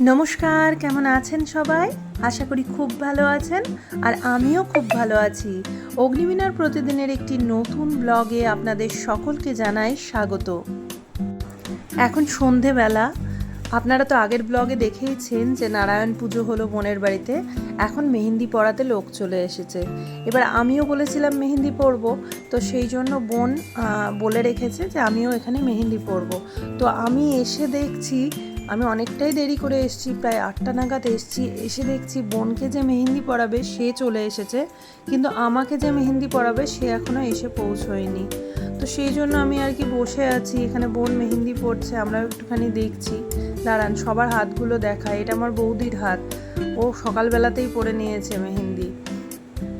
নমস্কার, কেমন আছেন সবাই? আশা করি খুব ভালো আছেন আর আমিও খুব ভালো আছি। অগ্নিমিনার প্রতিদিনের একটি নতুন ব্লগে আপনাদের সকলকে জানাই স্বাগত। এখন সন্ধেবেলা। আপনারা তো আগের ব্লগে দেখেইছেন যে নারায়ণ পুজো হলো বোনের বাড়িতে। এখন মেহেন্দি পড়াতে লোক চলে এসেছে। এবার আমিও বলেছিলাম মেহেন্দি পরবো, তো সেই জন্য বোন বলে রেখেছে যে আমিও এখানে মেহেন্দি পরবো। তো আমি এসে দেখছি আমি অনেকটাই দেরি করে এসেছি, প্রায় আটটা নাগাদ এসেছি। এসে দেখছি বোনকে যে মেহেন্দি পড়াবে সে চলে এসেছে। কিন্তু আমাকে যে মেহেন্দি পড়াবে সে এখনও এসে পৌঁছয়নি। তো সেই জন্য আমি আর কি বসে আছি। এখানে বোন মেহেন্দি পড়ছে আমরা একটুখানি দেখছি। দাঁড়ান, সবার হাতগুলো দেখায় এটা আমার বৌদির হাত। ও সকালবেলাতেই পরে নিয়েছে মেহেন্দি।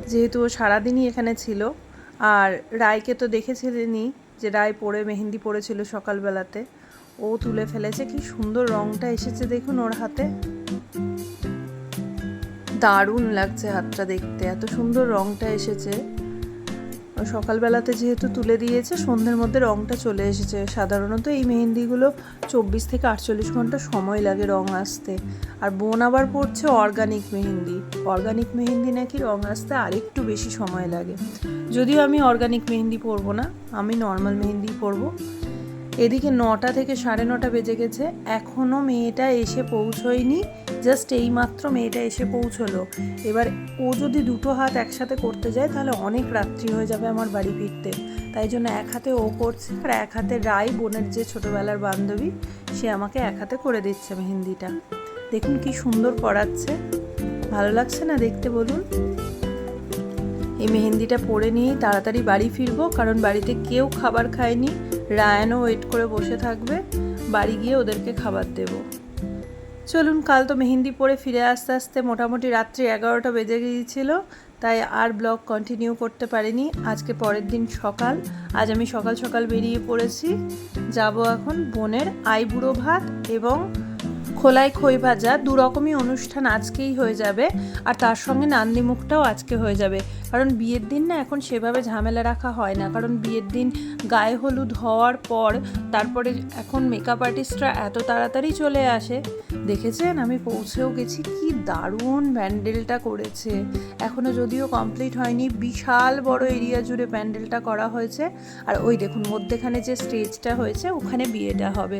যেহেতু ও সারাদিনই এখানে ছিল। আর রায়কে তো দেখেছিলেনই যে রায় পরে মেহেন্দি পড়েছিল সকালবেলাতে। ও তুলে ফেলেছে, কি সুন্দর রংটা এসেছে দেখুন ওর হাতে। দারুণ লাগছে হাতটা দেখতে, এত সুন্দর রংটা এসেছে। সকালবেলাতে যেহেতু তুলে দিয়েছে, সন্ধ্যের মধ্যে রংটা চলে এসেছে। সাধারণত এই মেহেন্দিগুলো চব্বিশ থেকে আটচল্লিশ ঘণ্টা সময় লাগে রং আসতে। আর বোন আবার পড়ছে অর্গানিক মেহেন্দি। অর্গানিক মেহেন্দি নাকি রং আসতে আরেকটু বেশি সময় লাগে। যদিও আমি অর্গানিক মেহেন্দি পরবো না, আমি নর্মাল মেহেন্দি পরবো। এদিকে নটা থেকে সাড়ে নটা বেজে গেছে। এখনও মেয়েটা এসে পৌঁছয়নি। জাস্ট এইমাত্র মেয়েটা এসে পৌঁছলো। এবার ও যদি দুটো হাত একসাথে করতে যায়, তাহলে অনেক রাত্রি হয়ে যাবে আমার বাড়ি ফিরতে। তাই জন্য এক হাতে ও করছে, আর এক হাতে রাই, বোনের যে ছোটোবেলার বান্ধবী, সে আমাকে এক হাতে করে দিচ্ছে মেহেন্দিটা। দেখুন কি সুন্দর পড়াচ্ছে। ভালো লাগছে না দেখতে বলুন? এই মেহেন্দিটা পরে নিয়েই তাড়াতাড়ি বাড়ি ফিরবো, কারণ বাড়িতে কেউ খাবার খায়নি। রায়ানও ওয়েট করে বসে থাকবে, বাড়ি গিয়ে ওদেরকে খাবার দেবো। চলুন, কাল তো মেহেন্দি পরে ফিরে আসতে আসতে মোটামুটি রাত্রি এগারোটা বেজে গিয়েছিল, তাই আর ব্লগ কন্টিনিউ করতে পারিনি। আজকে পরের দিন সকাল, আজ আমি সকাল সকাল বেরিয়ে পড়েছি। যাব এখন বোনের আইবুড়ো ভাত এবং খোলাই খই ভাজা দু রকমই অনুষ্ঠান আজকেই হয়ে যাবে। আর তার সঙ্গে নান্দিমুখটাও আজকে হয়ে যাবে। কারণ বিয়ের দিন না এখন সেভাবে ঝামেলা রাখা হয় না। কারণ বিয়ের দিন গায়ে হলুদ হওয়ার পর তারপরে এখন মেকআপ আর্টিস্টরা এত তাড়াতাড়ি চলে আসে। দেখেছেন? আমি পৌঁছেও গেছি। কি দারুণ প্যান্ডেলটা করেছে। এখনও যদিও কমপ্লিট হয়নি, বিশাল বড় এরিয়া জুড়ে প্যান্ডেলটা করা হয়েছে। আর ওই দেখুন, মধ্যেখানে যে স্টেজটা হয়েছে, ওখানে বিয়েটা হবে।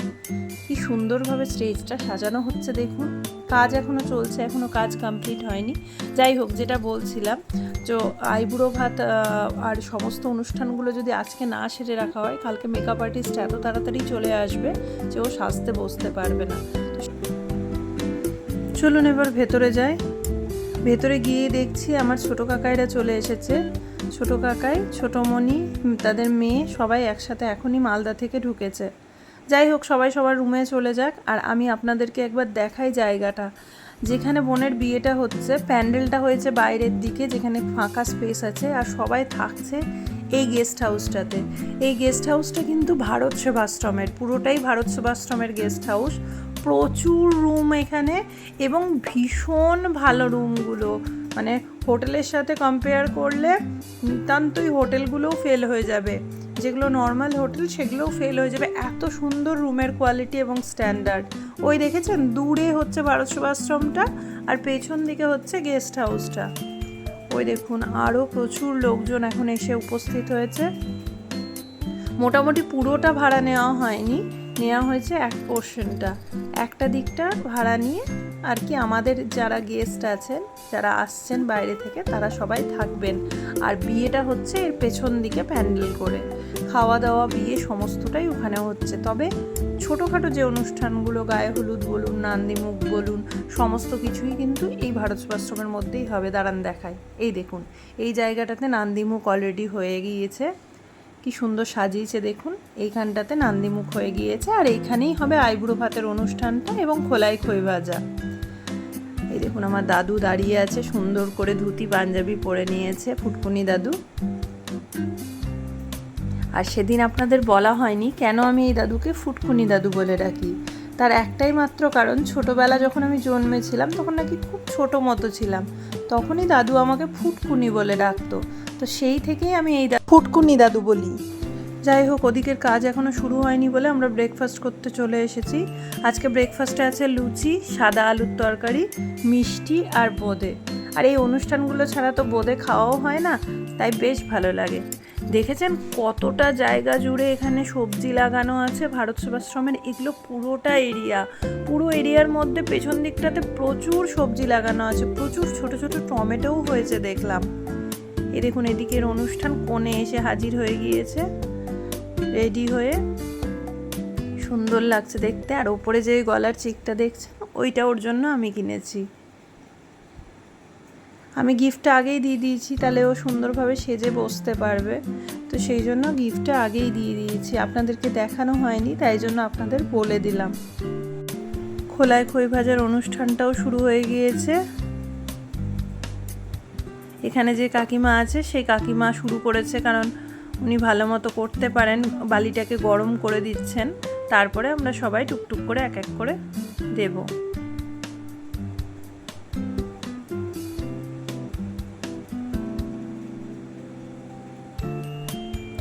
কি সুন্দরভাবে স্টেজটা সাজানো হচ্ছে দেখুন, কাজ এখনও চলছে এখনও কাজ কমপ্লিট হয়নি। যাই হোক, যেটা বলছিলাম, তো আইবুড়ো ভাত আর সমস্ত অনুষ্ঠানগুলো যদি আজকে না সেরে রাখা হয়, কালকে মেকআপ আর্টিস্ট এত তাড়াতাড়ি চলে আসবে যে ও সাজতে বসতে পারবে না। চলুন এবার ভেতরে যাই। ভেতরে গিয়ে দেখছি আমার ছোট কাকাইরা চলে এসেছে। ছোট কাকাই, ছোট মণি, তাদের মেয়ে সবাই একসাথে এখনই মালদা থেকে ঢুকেছে। যাই হোক সবাই সবার রুমে চলে যাক আর আমি আপনাদেরকে একবার দেখাই জায়গাটা। যেখানে বোনের বিয়েটা হচ্ছে প্যান্ডেলটা হয়েছে বাইরের দিকে যেখানে ফাঁকা স্পেস আছে আর সবাই থাকছে এই গেস্ট হাউসটাতে এই গেস্ট হাউসটা কিন্তু ভারত সেবাশ্রমের পুরোটাই ভারত সেবাশ্রমের গেস্ট হাউস প্রচুর রুম এখানে এবং ভীষণ ভালো রুমগুলো মানে হোটেলের সাথে কম্পেয়ার করলে নিতান্তই হোটেলগুলোও ফেল হয়ে যাবে। যেগুলো নর্মাল হোটেল সেগুলোও ফেল হয়ে যাবে। এত সুন্দর রুমের কোয়ালিটি এবং স্ট্যান্ডার্ড ওই দেখেছেন? দূরে হচ্ছে ভারত সেবাশ্রমটা আর পেছন দিকে হচ্ছে গেস্ট হাউসটা ওই দেখুন আরও প্রচুর লোকজন এখন এসে উপস্থিত হয়েছে। মোটামুটি পুরোটা ভাড়া নেওয়া হয়নি। নেওয়া হয়েছে এক পোর্শনটা একটা দিকটা ভাড়া নিয়ে আর কি আমাদের যারা গেস্ট আছেন, যারা আসছেন বাইরে থেকে, তারা সবাই থাকবেন। আর বিয়েটা হচ্ছে এর পেছন দিকে প্যান্ডেল করে। খাওয়া দাওয়া, বিয়ে সমস্তটাই ওখানে হচ্ছে। তবে ছোটোখাটো যে অনুষ্ঠানগুলো, গায়ে হলুদ বলুন নান্দিমুখ বলুন, সমস্ত কিছুই কিন্তু এই ভারত সেবাশ্রমের মধ্যেই হবে। দাঁড়ান দেখায় এই দেখুন, এই জায়গাটাতে নান্দিমুখ অলরেডি হয়ে গিয়েছে। কি সুন্দর সাজিয়েছে দেখুন। এইখানটাতে নান্দিমুখ হয়ে গিয়েছে। আর এইখানেই হবে আইবুড়ো ভাতের অনুষ্ঠানটা এবং খোলাই খই ভাজা। এই দেখুন, আমার দাদু দাঁড়িয়ে আছে, সুন্দর করে ধুতি, পাঞ্জাবি পরে নিয়েছে, ফুটকুনি দাদু। আর সেদিন আপনাদের বলা হয়নি কেন আমি এই দাদুকে ফুটকুনি দাদু বলে ডাকি। তার একটাই মাত্র কারণ, ছোটবেলা যখন আমি জন্মেছিলাম, তখন নাকি খুব ছোট মতো ছিলাম। তখনই দাদু আমাকে ফুটকুনি বলে ডাকতো। তো সেই থেকেই আমি এই ফুটকুনি দাদু বলি। যাই হোক, ওদিকের কাজ এখনও শুরু হয়নি বলে আমরা ব্রেকফাস্ট করতে চলে এসেছি। আজকে ব্রেকফাস্টে আছে লুচি, সাদা আলুর তরকারি, মিষ্টি আর বোঁদে। আর এই অনুষ্ঠানগুলো ছাড়া তো বোঁদে খাওয়াও হয় না, তাই বেশ ভালো লাগে। দেখেছেন কতটা জায়গা জুড়ে এখানে সবজি লাগানো আছে ভারত সেবাশ্রমের? এগুলো পুরোটা এরিয়া পুরো এরিয়ার মধ্যে পেছন দিকটাতে প্রচুর সবজি লাগানো আছে, প্রচুর ছোট ছোট টমেটোও হয়েছে দেখলাম। এ দেখুন, এদিকের অনুষ্ঠান কোণে এসে হাজির হয়ে গিয়েছে। রেডি হয়ে সুন্দর লাগছে দেখতে। আর ওপরে যে গলার চিকটা দেখছেন ওইটা ওর জন্য আমি কিনেছি। আমি গিফটটা আগেই দিয়ে দিয়েছি, তাহলে ও সুন্দরভাবে সেজে বসতে পারবে। তো সেই জন্য গিফটটা আগেই দিয়ে দিয়েছি। আপনাদেরকে দেখানো হয়নি, তাই জন্য আপনাদের বলে দিলাম। খোলায় খই ভাজার অনুষ্ঠানটাও শুরু হয়ে গিয়েছে। এখানে যে কাকিমা আছে, সেই কাকিমা শুরু করেছে, কারণ উনি ভালো মতো করতে পারেন, বালিটাকে গরম করে দিচ্ছেন, তারপরে আমরা সবাই টুকটুক করে এক এক করে দেবো।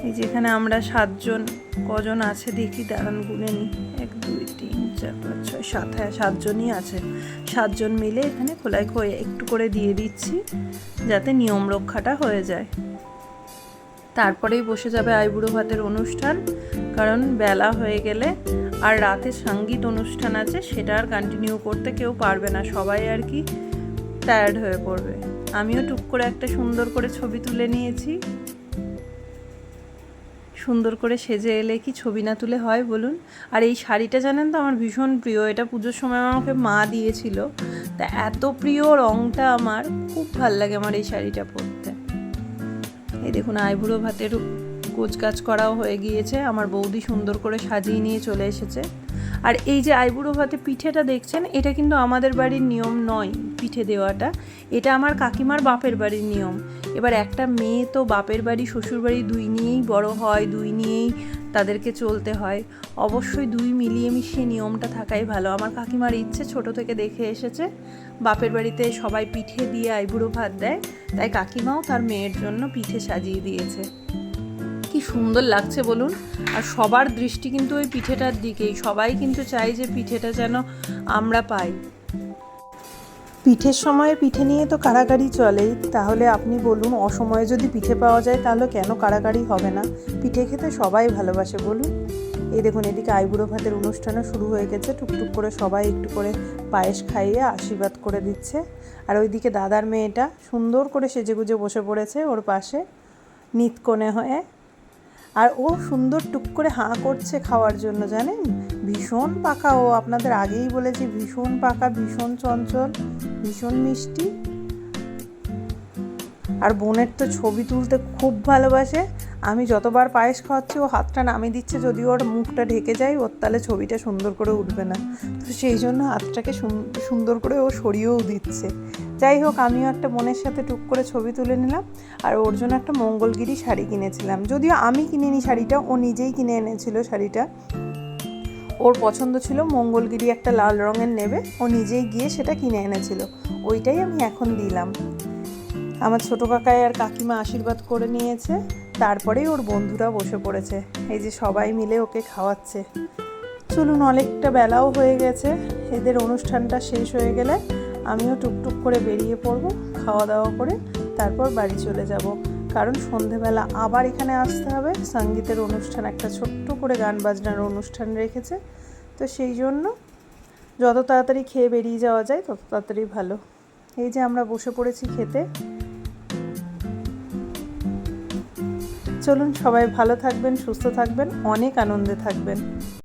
এই যেখানে আমরা সাতজন, কজন আছে দেখি দাঁড়ান গুনে নি। এক, দুই, তিন, চার, পাঁচ, ছয়, সাত হ্যাঁ সাতজনই আছে। সাতজন মিলে এখানে খোলায় খোয়ে একটু করে দিয়ে দিচ্ছি, যাতে নিয়ম রক্ষাটা হয়ে যায়। তারপরেই বসে যাবে আইবুড়ো ভাতের অনুষ্ঠান, কারণ বেলা হয়ে গেলে আর রাতে সংগীত অনুষ্ঠান আছে, সেটা আর কন্টিনিউ করতে কেউ পারবে না, সবাই আর কি টায়ার্ড হয়ে পড়বে। আমিও টুক করে একটা সুন্দর করে ছবি তুলে নিয়েছি। সুন্দর করে সেজে এলে কি ছবি না তুলে হয় বলুন? আর এই শাড়িটা জানেন তো আমার ভীষণ প্রিয়, এটা পুজোর সময় আমাকে মা দিয়েছিল। তা এত প্রিয় রঙটা আমার, খুব ভালো লাগে আমার এই শাড়িটা পরতে। এই দেখুন আইবুড়ো ভাতের কোচ কাজ করাও হয়ে গিয়েছে। আমার বৌদি সুন্দর করে সাজিয়ে নিয়ে চলে এসেছে। আর এই যে আইবুড়ো ভাতে পিঠেটা দেখছেন, এটা কিন্তু আমাদের বাড়ির নিয়ম নয় পিঠে দেওয়াটা। এটা আমার কাকিমার বাপের বাড়ির নিয়ম। এবার একটা মেয়ে তো বাপের বাড়ি, শ্বশুর বাড়ি দুই নিয়েই বড় হয়, দুই নিয়েই তাদেরকে চলতে হয়। অবশ্যই দুই মিলিয়ে মিশিয়ে নিয়মটা থাকাই ভালো। আমার কাকিমার ইচ্ছে ছোট থেকে দেখে এসেছে। বাপের বাড়িতে সবাই পিঠে দিয়ে আইবুড়ো ভাত দেয়। তাই কাকিমাও তার মেয়ের জন্য পিঠে সাজিয়ে দিয়েছে। সুন্দর লাগছে বলুন। আর সবার দৃষ্টি কিন্তু ওই পিঠেটার দিকেই। সবাই কিন্তু চাই যে পিঠেটা যেন আমরা পাই। পিঠের সময় পিঠে নিয়ে তো কাড়াকাড়ি চলেই। তাহলে আপনি বলুন, অসময়ে যদি পিঠে পাওয়া যায়, তাহলে কেন কাড়াকাড়ি হবে না? পিঠে খেতে সবাই ভালোবাসে বলুন। এই দেখুন, এদিকে আইবুড়ো ভাতের অনুষ্ঠানও শুরু হয়ে গেছে। টুকটুক করে সবাই একটু করে পায়েস খাইয়ে আশীর্বাদ করে দিচ্ছে। আর ওইদিকে দাদার মেয়েটা সুন্দর করে সেজেগুজে বসে পড়েছে ওর পাশে। নিতকোণে হয়ে আর ও সুন্দর টুক করে হাঁ করছে খাওয়ার জন্য, জানেন? ভীষণ পাকা ও, আপনাদের আগেই বলেছি, ভীষণ পাকা, ভীষণ চঞ্চল, ভীষণ মিষ্টি। আর বোনের তো ছবি তুলতে খুব ভালোবাসে। আমি যতবার পায়েস খাওয়াচ্ছি, ও হাতটা নামিয়ে দিচ্ছে, যদি ওর মুখটা ঢেকে যায়, ওর তাহলে ছবিটা সুন্দর করে উঠবে না। তো সেই জন্য হাতটাকে সুন্দর করে ও সরিয়েও দিচ্ছে। যাই হোক, আমিও একটা বোনের সাথে টুক করে ছবি তুলে নিলাম আর ওর জন্য একটা মঙ্গলগিরি শাড়ি কিনেছিলাম। যদিও আমি কিনিনি শাড়িটা, ও নিজেই কিনে এনেছিল শাড়িটা। ওর পছন্দ ছিল মঙ্গলগিরি একটা লাল রঙের নেবে, ও নিজেই গিয়ে সেটা কিনে এনেছিল। ওইটাই আমি এখন দিলাম। আমার ছোটো কাকায় আর কাকিমা আশীর্বাদ করে নিয়েছে, তারপরেই ওর বন্ধুরা বসে পড়েছে। এই যে সবাই মিলে ওকে খাওয়াচ্ছে। চলুন, অনেকটা বেলাও হয়ে গেছে। এদের অনুষ্ঠানটা শেষ হয়ে গেলে আমিও টুকটুক করে বেরিয়ে পড়ব খাওয়া দাওয়া করে তারপর বাড়ি চলে যাব। কারণ সন্ধেবেলা আবার এখানে আসতে হবে। সঙ্গীতের অনুষ্ঠান, একটা ছোট্ট করে গান বাজনার অনুষ্ঠান রেখেছে। তো সেই জন্য যত তাড়াতাড়ি খেয়ে বেরিয়ে যাওয়া যায়, তত তাড়াতাড়ি ভালো। এই যে আমরা বসে পড়েছি খেতে। চলুন সবাই ভালো থাকবেন, সুস্থ থাকবেন, অনেক আনন্দে থাকবেন।